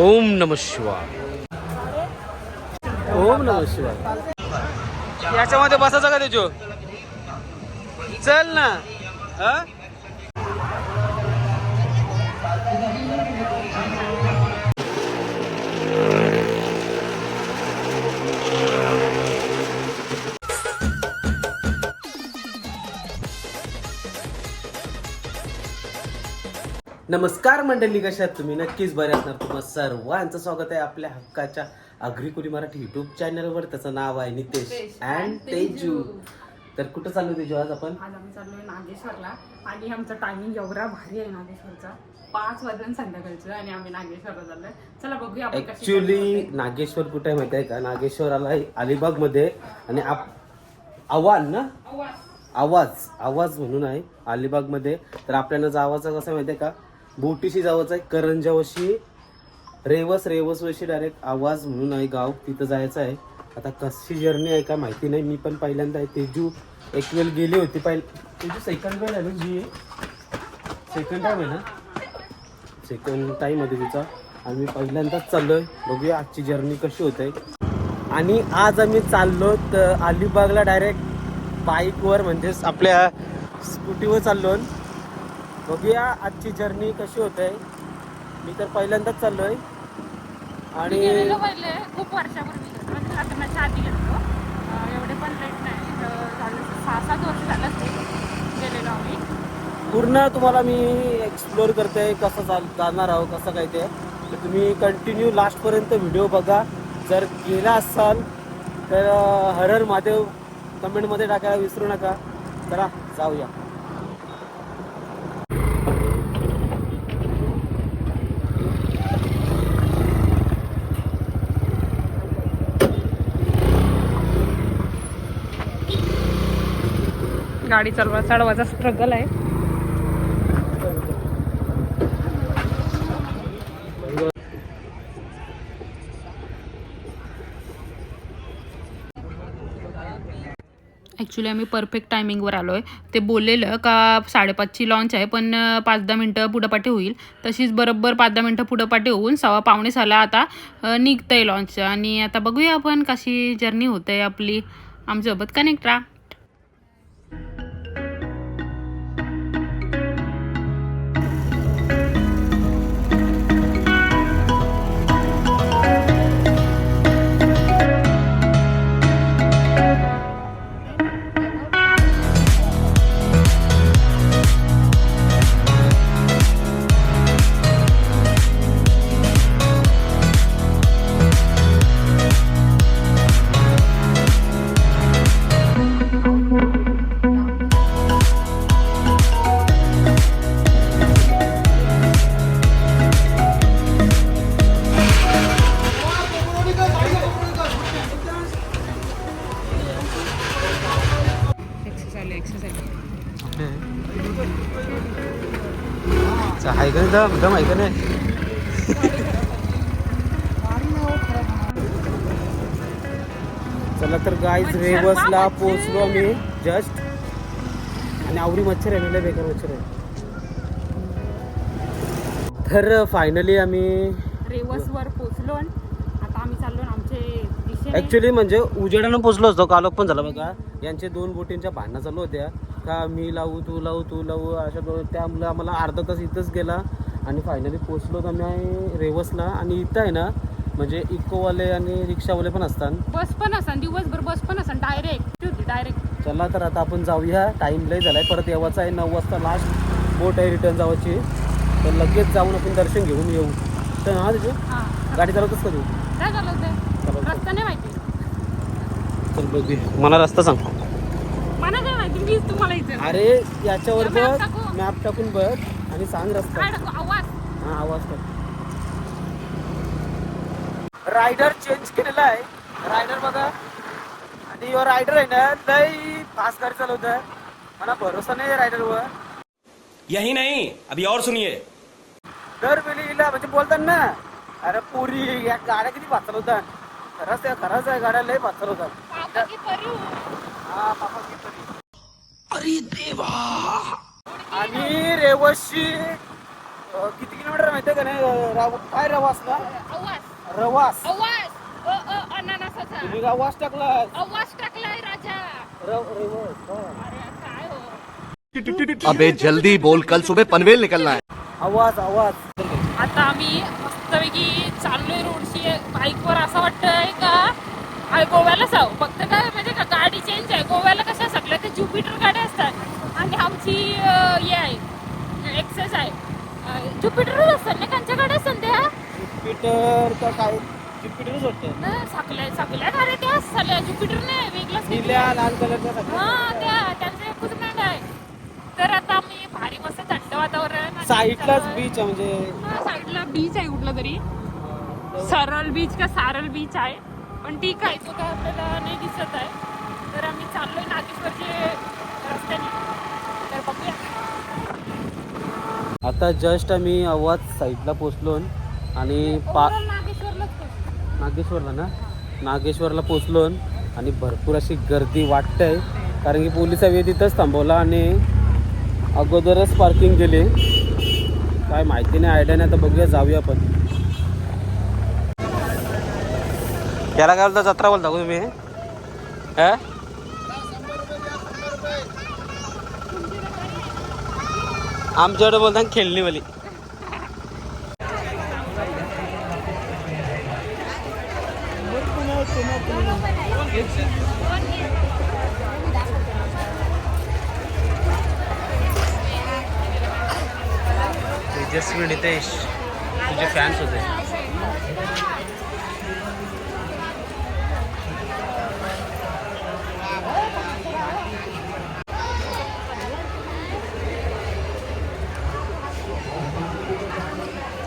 ओम नम शिवाय. ओम नम शिवाय. याच्यामध्ये बसायचं का त्याचो चल ना. नमस्कार मंडळी कशा आहात तुम्ही? नक्कीच बरे असणार. तुम्हाला सर्वांचं स्वागत आहे आपल्या हक्काच्या अग्रिकुली मराठी युट्यूब चॅनलवर त्याचं नाव आहे नितेश अँड तेजू. तर कुठं चालू तेजू आज आपण? आज आम्ही चाललोय नागेश्वरला. आणि आमचा टायमिंग एवढा भारी आहे नागेश्वरचा. पाच वाजून संध्याकाळचं आणि आम्ही नागेश्वरला चाललोय. चला बघूया आपण कशी ऍक्च्युली नागेश्वर कुठे आहे माहिती आहे का? नागेश्वर आला अलिबागमध्ये आणि आप आव्हान ना? आवाज. आवाज. आवाज म्हणून आहे अलिबागमध्ये तर आपल्याला जावाचं कसं माहितीये का? बोटीशी जावंच आहे. करंजावशी रेवस रेवसवशी डायरेक्ट आवाज म्हणून आहे गाव. तिथं जायचं आहे. आता कशी जर्नी आहे का माहिती नाही. मी पण पहिल्यांदा आहे. तेजू एक वेळ गेली होती. पहिली तेजू सेकंड वेळ आहे ना जी सेकंड टाईम आहे ना? सेकंड टाईम आहे तिचा आणि मी पहिल्यांदाच आहे बघूया आजची जर्नी कशी होते. आणि आज आम्ही चाललो तर अलिबागला डायरेक्ट बाईकवर म्हणजेच आपल्या स्कूटीवर चाललो. बघूया आजची जर्नी कशी होते. मी तर पहिल्यांदाच चाललोय. मी आणि गेलेलो पहिले खूप वर्षापूर्वी. म्हणजे लग्नाच्या आधी गेलो अं, एवढे पण लेट नाही. तर झालं सहा सात वर्ष झालं असते गेलेलो आम्ही. पूर्ण तुम्हाला मी एक्सप्लोअर करते कसं चाल जाणार आहोत कसं काय ते. तर तुम्ही कंटिन्यू लास्टपर्यंत व्हिडिओ बघा. जर गेला असाल तर हर हर महादेव कमेंटमध्ये टाकायला विसरू नका. चला जाऊया. गाडी चालवा चढवायचा स्ट्रगल आहे. ॲक्च्युली आम्ही परफेक्ट टायमिंगवर आलो आहे ते बोललेलं का साडेपाचची लॉन्च आहे पण पाच दहा मिनटं पुढंपाठी होईल. तशीच बरोबर पाच दहा मिनटं पुढंपाठी होऊन सव्वा पावणे साला आता निघतं आहे लॉन्च आणि आता बघूया आपण कशी जर्नी होते आपली. आमच्यासोबत कनेक्ट राहा. दम दम आहे का नाही? चला तर गाईज रेवसला पोहोचलो आम्ही जस्ट आणि आवडी मच्छर आहे ना बेकार मच्छर आहे तर फायनली आम्ही रेवसवर पोचलो आता आम्ही चाललो आमचे म्हणजे उजेडानं पोचलो असतो कालोक पण झाला बघा. यांचे दोन बोटींच्या भांडणं चालू होत्या. का मी लावू तू लावू तू लावू अशा त्यामुळे आम्हाला अर्धा तास इथंच गेला. आणि फायनली पोचलो आम्ही रेवसला. आणि इथं आहे ना म्हणजे इकोवाले आणि रिक्षावाले पण असतात. बस पण असन दिवसभर बस पण असन डायरेक्ट होती डायरेक्ट चला तर आता आपण जाऊया. टाईम लय झालाय. परत येवाचा आहे नऊ वाजता लास्ट बोट आहे रिटर्न जावाची. तर लगेच जाऊन आपण दर्शन घेऊन येऊ. तर हा त्याचे गाडी चालवतच का तू? काय झालं होतं चालवतो. रस्ता नाही माहिती. चल बघूया मला रस्ता सांग. मला काय माहिती? मीच तुम्हाला इथे अरे याच्यावर बघ. मॅप टाकून बघ. आणि सांग रस्ता. आवाज हा रायडर चेंज केलेला आहे. रायडर बघा. आणि यो रायडर आहे ना लय फास्ट गाडी चालवत आहे मला भरोसा नाही रायडरवर यही नहीं अभी और सुनिए। दर वेळीला म्हणजे बोलतात ना अरे पुरी या गाड्या किती फास्ट चालवतात. खरंच आहे खरंच आहे गाड्या लय फास्ट चालवतात. हा पापा की तरी आणि अं, किती किलोमीटर माहितीये का नाही? राव- काय रवास ना आवाज. रवास. आवाज. अ अ अननसाचा. तुम्ही रवास टाकला आवाज टाकलाय राजा. रव- रेवस हा. अरे काय हो? अबे जल्दी बोल. कल सुबह पनवेल निकलना है. आवाज आवाज. आता आम्ही मस्तपैकी चाललोय रोडशी बाईकवर असं वाटतंय का? आ, गोव्याला जाऊ. फक्त काय म्हणजे का गाडी चेंज आहे. गोव्याला कशा सगळ्या ते ज्युपिटर गाड्या असतात. आणि आमची अ, हे आहे. एक्सेस आहे. ज्युपिटरच असतात ना त्यांच्या गाड्या असतात त्या ज्युपिटर का काय ज्युपिटरच वाटतं सगळ्या सगळ्या गाड्या त्या सगळ्या ज्युपिटर नाही वेगळंच नाही. निळ्या लाल कलरच्या. हा त्या त्यांचं एकच ब्रँड आहे. तर आता आम्ही भारी मस्त थंड वातावरण आणि साईडलाच आहे. बीच आहे म्हणजे. हा, साईडला बीच आहे कुठला तरी. सरळ बीच का सारळ बीच आहे. पण ठीक आहे. तो काय आपल्याला नाही दिसत आहे. तर आम्ही चाललोय नागेश्वरचे रस्त्याने. तर बघूया. आता जस्ट आम्ही आवाज साईडला पोचलो आणि पा नागेश्वरला ना? नागेश्वरला पोचलो आणि भरपूर अशी गर्दी वाटते कारण की पोलिसांनी तिथंच थांबवला आणि अगोदरच पार्किंग केली. काय माहिती नाही आयडिया नाही तर बघूया जाऊया आपण. याला काय बोलता जत्रा बोलता का तुम्ही? हा? आमच्याकडे बोलता खेळणीवाली तेजस्वी नितेश तुझे फॅन्स होते.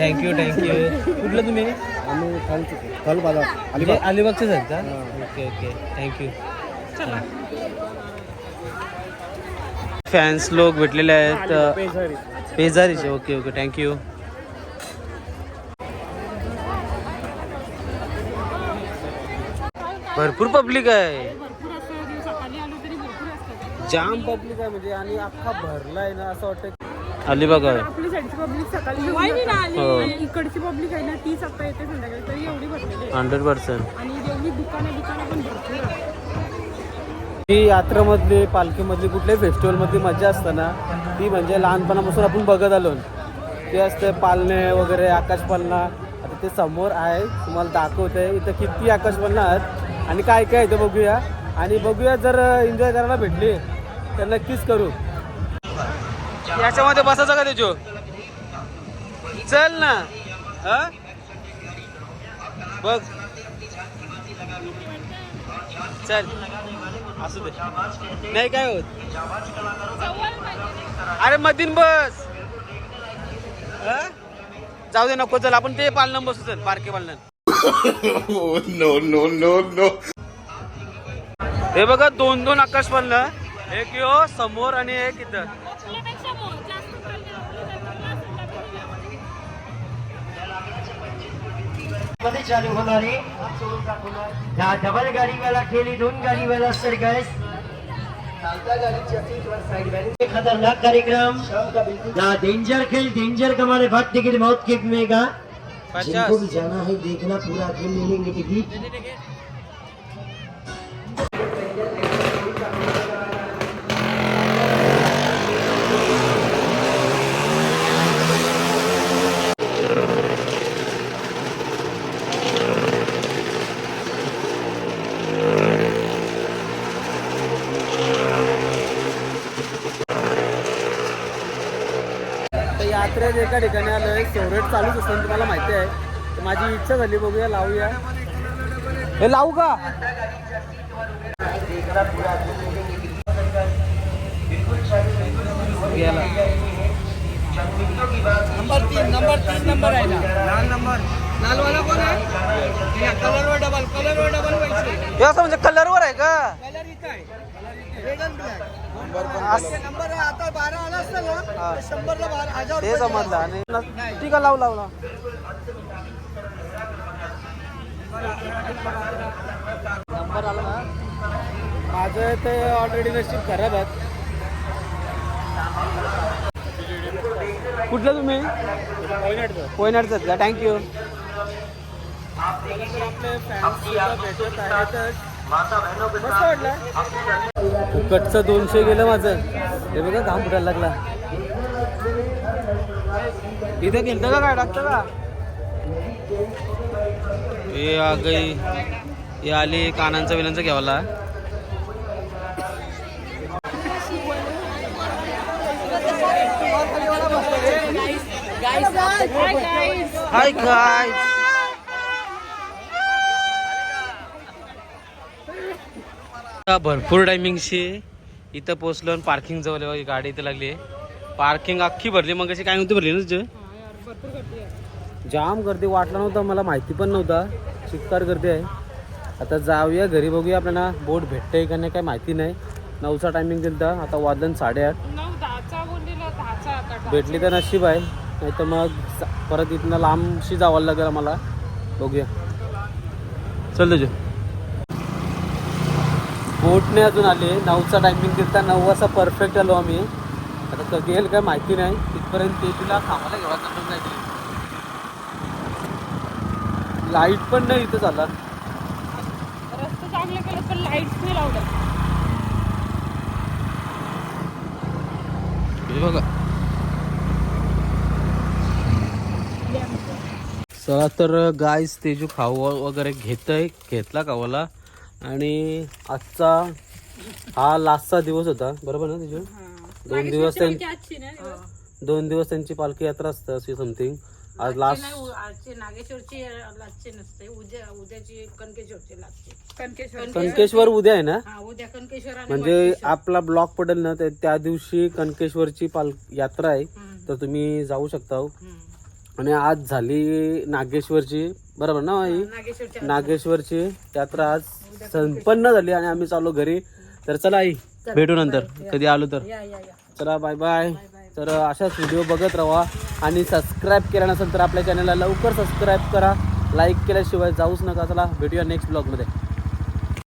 थँक्यू थँक्यू कुठलं तुम्ही? म्हणजे अलिबागचेच आहेत का? Okay okay. थँक्यू फॅन्स लोक भेटलेले आहेत पेजारीचे ओके ओके थँक्यू भरपूर पब्लिक आहे. जाम पब्लिक आहे म्हणजे आणि अख्खा भरलाय ना असं वाटतं अलिबाग आहे आपली साईडची पब्लिक सकाळी नाही ना आली. हो. इकडची पब्लिक आहे ना तीच आता येते संध्याकाळी. तरी एवढी भरलेली आहे. Hundred percent. आणि एवढी दुकानं दुकानं पण ही यात्रामधली पालखीमधली कुठल्याही फेस्टिवलमधली मजा असते ना ती म्हणजे लहानपणापासून आपण बघत आलो. ते असते पालणे वगैरे आकाशपालना आता ते समोर आहे. तुम्हाला दाखवते इथं किती आकाशपालना आहेत. आणि काय काय आहे ते बघूया. आणि बघूया जर एन्जॉय करायला भेटली तर नक्कीच करू. याच्यामध्ये बसायचं का त्याचो चल ना. हा? बघ. चल. असू दे. नाही काय होत? अरे मधीन बस? जाऊ दे नको चल. आपण ते पालनं बसू चल. पारखे पालनं. नो नो नो नो हे बघा दोन दोन आकाश पालनं. एक यो समोर आणि एक इथं. मध्ये चालू होणारे ह्या डबल गाडीवाला खेळी दोन गाडीवाला सरगायस खतरनाक कार्यक्रम. डेंजर खेल डेंजर कमाने भाग टिकट मौत के मेगा. जिनको भी जाना है देखना पूरा खेल ले लेंगे टिकट तर यात्रेत एका ठिकाणी आलोय. सोरेट चालूच असतं तुम्हाला माहिती आहे. तर माझी इच्छा झाली बघूया लावूया. हे लावू का? गेला नंबर आहे लाल नंबर. लाल वाला कोण आहे? कलर वर डबल कलर वर डबल पैसे असं म्हणजे कलरवर आहे का? कलर इथं आहे. रेड अँड ब्लॅक नंबर आता बारा आला असता ना? तर शंभरला बारा हजार ते समजलं आणि आहे लाव लावला नंबर आला ना? माझं ते ऑलरेडी नशीब खराब आहे. कुठलं तुम्ही? कोयनाडचं. का थँक्यू फुकटचं दोनशे गेलं माझं. हे बघा घाम फुटायला लागला. इथे गेलतं का काय टाकतं का हे आगई. हे आली कानांचा विलांचा घ्यावाला. हाय काय भरपूर टायमिंगशी इथं पोचलो आणि पार्किंग जवळ आहे गाडी इथं लागली पार्किंग अख्खी भरली मग अशी काय नव्हती भरली ना तुझं? जाम गर्दी वाटलं नव्हतं मला माहिती पण नव्हता. चिक्कार गर्दी आहे. आता जाऊया घरी बघूया आपल्याला बोट भेटते का नाही काय माहिती नाही. नऊचा टायमिंग दिलं तर आता वादन साडेआठ. भेटली तर नशीब आहे. नाही तर मग परत इथनं लांबशी जावं लागेल मला बघूया. चल तुझे. बोटने अजून आले. नऊचा टायमिंग दिलता नऊ वाजता परफेक्ट आलो आम्ही. आता कधी येईल काय माहिती नाही. तिथपर्यंत ते तुला थांबायला घ्यावा जमत नाही. लाइट पण नाही इथं झाला रस्ता चांगलं केलं पण लाईट्स नाही लावलं हे बघा. चला तर गायस तेजू खाऊ वगैरे घेतय. घेतला खावाला आणि आजचा हा लास्टचा दिवस होता. बरोबर ना तेजू? दोन दिवस त्यां- आजची नाही दोन दिवस त्यांची पालखी यात्रा असते अशी समथिंग आज लास्ट आजचे नागेश्वरची नसते. उद्या उद्याची कनकेश्वरची लागते कणकेश्वर कनकेश्वर उद्या आहे ना? हा उद्या कनकेश्वर आणि म्हणजे आपला ब्लॉक पडेल ना ते- त्या दिवशी कनकेश्वरची पाल यात्रा आहे. तर तुम्ही जाऊ शकता हो. आणि आज झाली नागेश्वरची बरोबर ना आई? नागेश्वरची यात्रा आज संपन्न झाली आणि आम्ही चाललो घरी. तर चला आई भेटू नंतर. कधी आलो तर. चला बाय बाय तर अशाच व्हिडिओ बघत राहा आणि सबस्क्राईब केला नसेल तर आपल्या चॅनलला लवकर सबस्क्राईब करा. लाईक केल्याशिवाय जाऊच नका. चला भेटूया नेक्स्ट ब्लॉगमध्ये